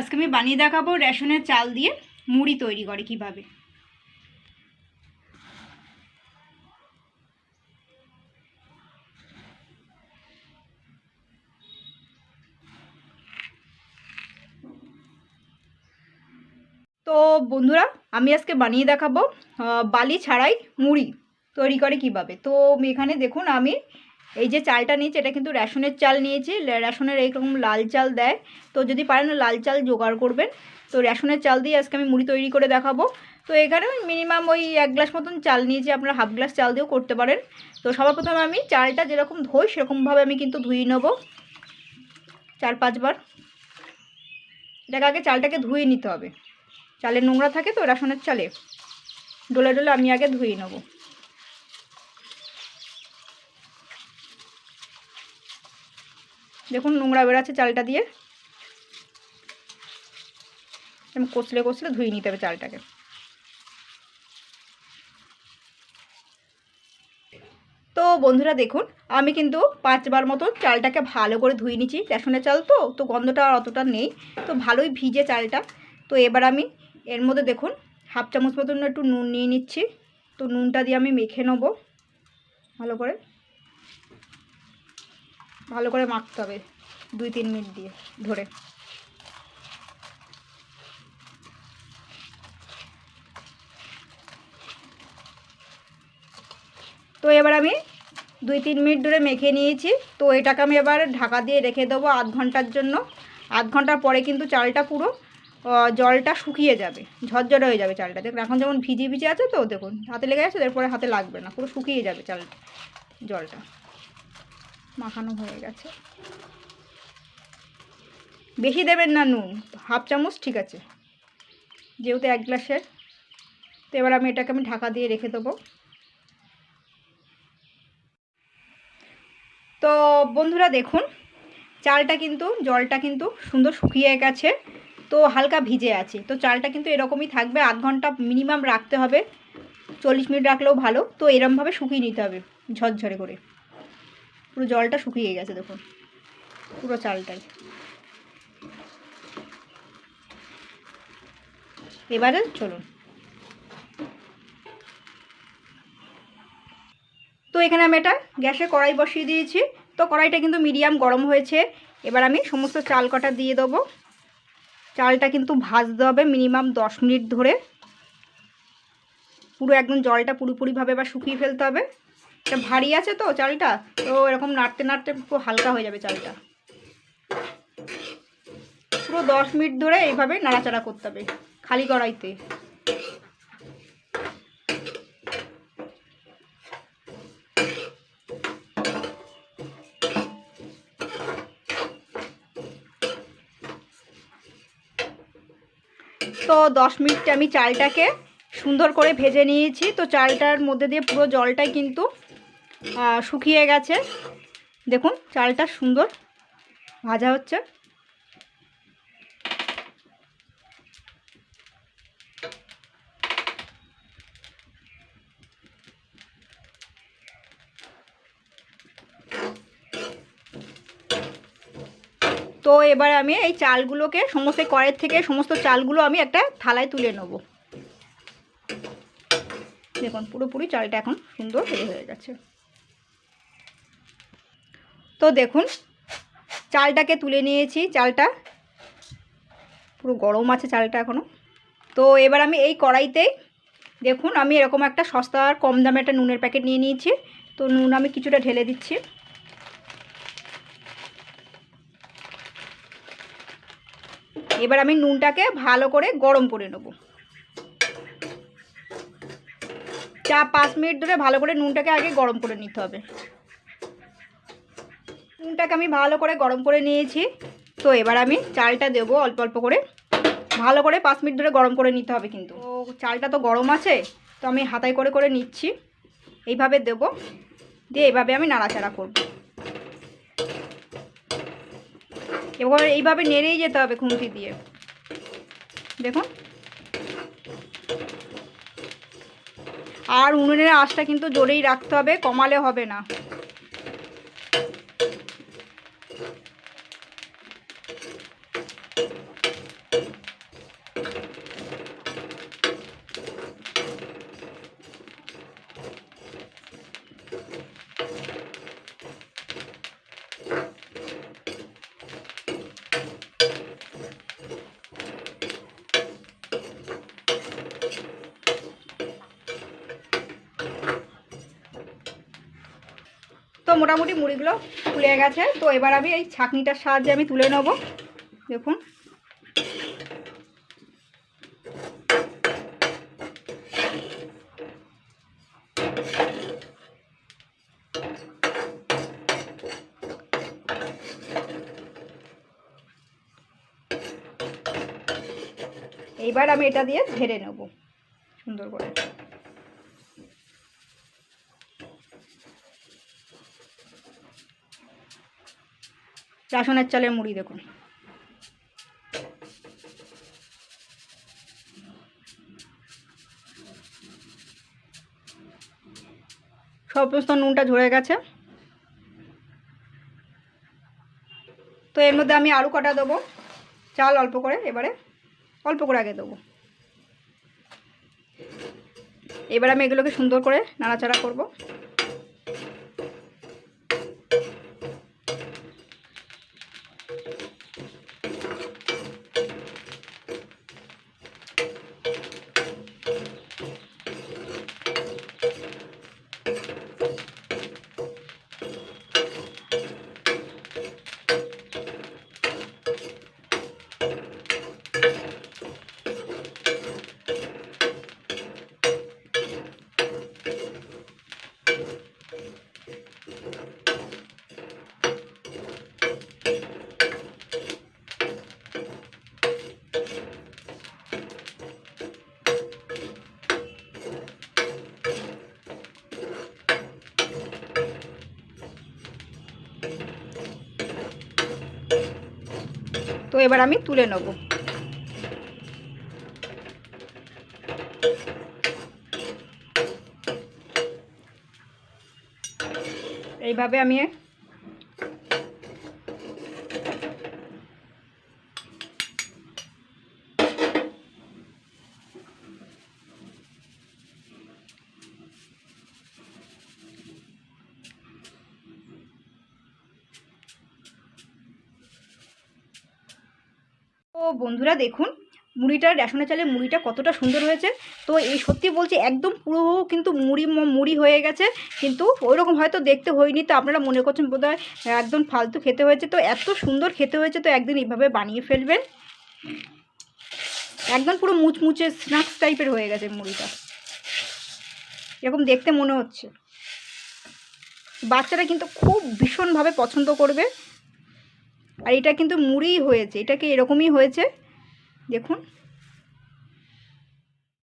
আজকে আমি বানিয়ে দেখাবো রেশনের চাল দিয়ে মুড়ি তৈরি করে কীভাবে। তো বন্ধুরা, আমি আজকে বানিয়ে দেখাবো বালি ছাড়াই মুড়ি তৈরি করে কীভাবে। তো এখানে দেখুন, আমি এই যে চালটা নিয়েছি, এটা কিন্তু রেশনের চাল নিয়েছি। রেশনের এইরকম লাল চাল দেয়। তো যদি পারেন লাল চাল জোগাড় করবেন। তো রেশনের চাল দিয়ে আজকে আমি মুড়ি তৈরি করে দেখাবো। তো এখানে মিনিমাম ওই এক গ্লাস মতন চাল নিয়েছি আপনারা হাফ গ্লাস চাল দিয়েও করতে পারেন। তো সবার প্রথমে আমি চালটা যেরকম ধোই, সেরকমভাবে আমি কিন্তু ধুয়ে নেব। চার পাঁচবার। এটাকে আগে চালটাকে ধুয়ে নিতে হবে। চালের নোংরা থাকে তো রেশনের চালে। ডোলে ডোলে আমি আগে ধুয়ে নেব। দেখুন নোংরা বেরোচ্ছে চালটা দিয়ে। এরকম কষলে কষলে ধুয়ে নিতে হবে চালটাকে। তো বন্ধুরা দেখুন, আমি কিন্তু পাঁচবার মতো চালটাকে ভালো করে ধুয়ে নিচ্ছি রেশনের চাল তো তো গন্ধটা অতটা নেই। তো ভালোই ভিজে চালটা। তো এবার আমি এর মধ্যে দেখুন, হাফ চামচ মতন একটু নুন নিয়ে নিচ্ছি। তো নুনটা দিয়ে আমি মেখে নেব। ভালো করে। ভালো করে মাখতে হবে দুই, তিন মিনিট দিয়ে ধরে। তো এবার আমি দুই, তিন মিনিট ধরে মেখে নিয়েছি। তো এটাকে আমি এবার ঢাকা দিয়ে রেখে দেবো আধ ঘণ্টার জন্য। আধ ঘণ্টার পরে কিন্তু চালটা পুরো জলটা শুকিয়ে যাবে, ঝরঝরে হয়ে যাবে চালটা। দেখুন, এখন যেমন ভিজে ভিজে আছে তো, দেখুন, হাতে লেগে আছে, এরপরে হাতে লাগবে না, পুরো শুকিয়ে যাবে চাল, জলটা। মাখানো হয়ে গেছে। বেশি দেবেন না নুন, হাফ চামচ, ঠিক আছে। যেহেতু এক গ্লাসের, তো এবার আমি এটাকে আমি ঢাকা দিয়ে রেখে দেবো। তো বন্ধুরা দেখুন, চালটা কিন্তু, জলটা কিন্তু সুন্দর শুকিয়ে গেছে, তো হালকা ভিজে আছে। তো চালটা কিন্তু এরকমই থাকবে, আধ ঘণ্টা মিনিমাম রাখতে হবে, চল্লিশ মিনিট রাখলেও ভালো, তো এরমভাবে শুকিয়ে নিতে হবে, ঝরঝরে করে। পুরো জলটা শুকিয়ে গেছে, দেখুন। পুরো চালটাই। এবারে চলুন। তো এখানে আমি এটা গ্যাসে কড়াই বসিয়ে দিয়েছি। তো কড়াইটা কিন্তু মিডিয়াম গরম হয়েছে। এবার আমি সমস্ত চাল কটা দিয়ে দেবো। চালটা কিন্তু ভাজতে হবে মিনিমাম দশ মিনিট ধরে। পুরো একদম জলটা পুরোপুরিভাবে এবার শুকিয়ে ফেলতে হবে। এটা ভারী আছে তো চালটা, তো এরকম নাড়তে নাড়তে পুরো হালকা হয়ে যাবে চালটা। পুরো দশ মিনিট ধরে এইভাবে নাড়াচাড়া করতে হবে, খালি কড়াইতে। তো দশ মিনিট আমি চালটাকে সুন্দর করে ভেজে নিয়েছি, তো চালটার মধ্যে দিয়ে পুরো জলটাই কিন্তু শুকিয়ে গেছে। দেখুন, চালটা সুন্দর ভাজা হচ্ছে। তো এবার আমি এই চালগুলোকে, সমস্ত কড়ের থেকে সমস্ত চালগুলো আমি একটা থালায় তুলে নেব। দেখুন, পুরোপুরি চালটা এখন সুন্দর হয়ে গেছে। তো দেখুন, চালটাকে তুলে নিয়েছি, চালটা। পুরো গরম আছে চালটা এখনও তো এবার আমি এই কড়াইতেই দেখুন, আমি এরকম একটা সস্তা আর কম দামে একটা নুনের প্যাকেট নিয়ে নিয়েছি। তো নুন আমি কিছুটা ঢেলে দিচ্ছি। এবার আমি নুনটাকে ভালো করে গরম করে নেব। চা পাঁচ মিনিট ধরে ভালো করে নুনটাকে আগে গরম করে নিতে হবে। নুনটাকে আমি ভালো করে গরম করে নিয়েছি। তো এবার আমি চালটা দেবো অল্প অল্প করে। ভালো করে পাঁচ মিনিট ধরে গরম করে নিতে হবে কিন্তু। তো চালটা তো গরম আছে, তো আমি হাতায় করে করে নিচ্ছি। এইভাবে দেবো। দিয়ে এইভাবে আমি নাড়াচাড়া করব। এবার এইভাবে নেড়েই যেতে হবে খুন্তি দিয়ে। দেখুন। আর উনুনের আঁচটা কিন্তু জোরেই রাখতে হবে, কমালে হবে না। মোটামুটি মুড়িগুলো ফুলে গেছে। তো এবার আমি এই ছাঁকনিটার সাহায্যে আমি তুলে নেব। দেখুন। এইবার আমি এটা দিয়ে ঝেড়ে নেব। সুন্দর করে। রাসনের চালের মুড়ি দেখুন। সমস্ত নুনটা ঝরে গেছে। তো এর মধ্যে আমি আলু কাটা দেবো, চাল অল্প করে, এবারে অল্প করে আগে দেবো। এবার আমি এগুলোকে সুন্দর করে নাড়াচাড়া করব। তো এবার আমি তুলে নেব। এইভাবে আমি তো বন্ধুরা দেখুন মুড়িটা রেশনে চালের মুড়িটা কতটা সুন্দর হয়েছে। তো এই সত্যি বলছি, একদম পুরো কিন্তু মুড়ি মুড়ি হয়ে গেছে। কিন্তু ওইরকম হয়তো দেখতে হয়নি, তো আপনারা মনে করছেন বোধহয় একদম ফালতু খেতে হয়েছে। তো এত সুন্দর খেতে হয়েছে, তো একদিন এইভাবে বানিয়ে ফেলবেন। একদম পুরো মুচমুচে স্ন্যাক্স টাইপের হয়ে গেছে মুড়িটা। এরকম দেখতে মনে হচ্ছে। বাচ্চারা কিন্তু খুব ভীষণভাবে পছন্দ করবে। আর এটা কিন্তু মুড়িই হয়েছে। এটাকে এরকমই হয়েছে। দেখুন।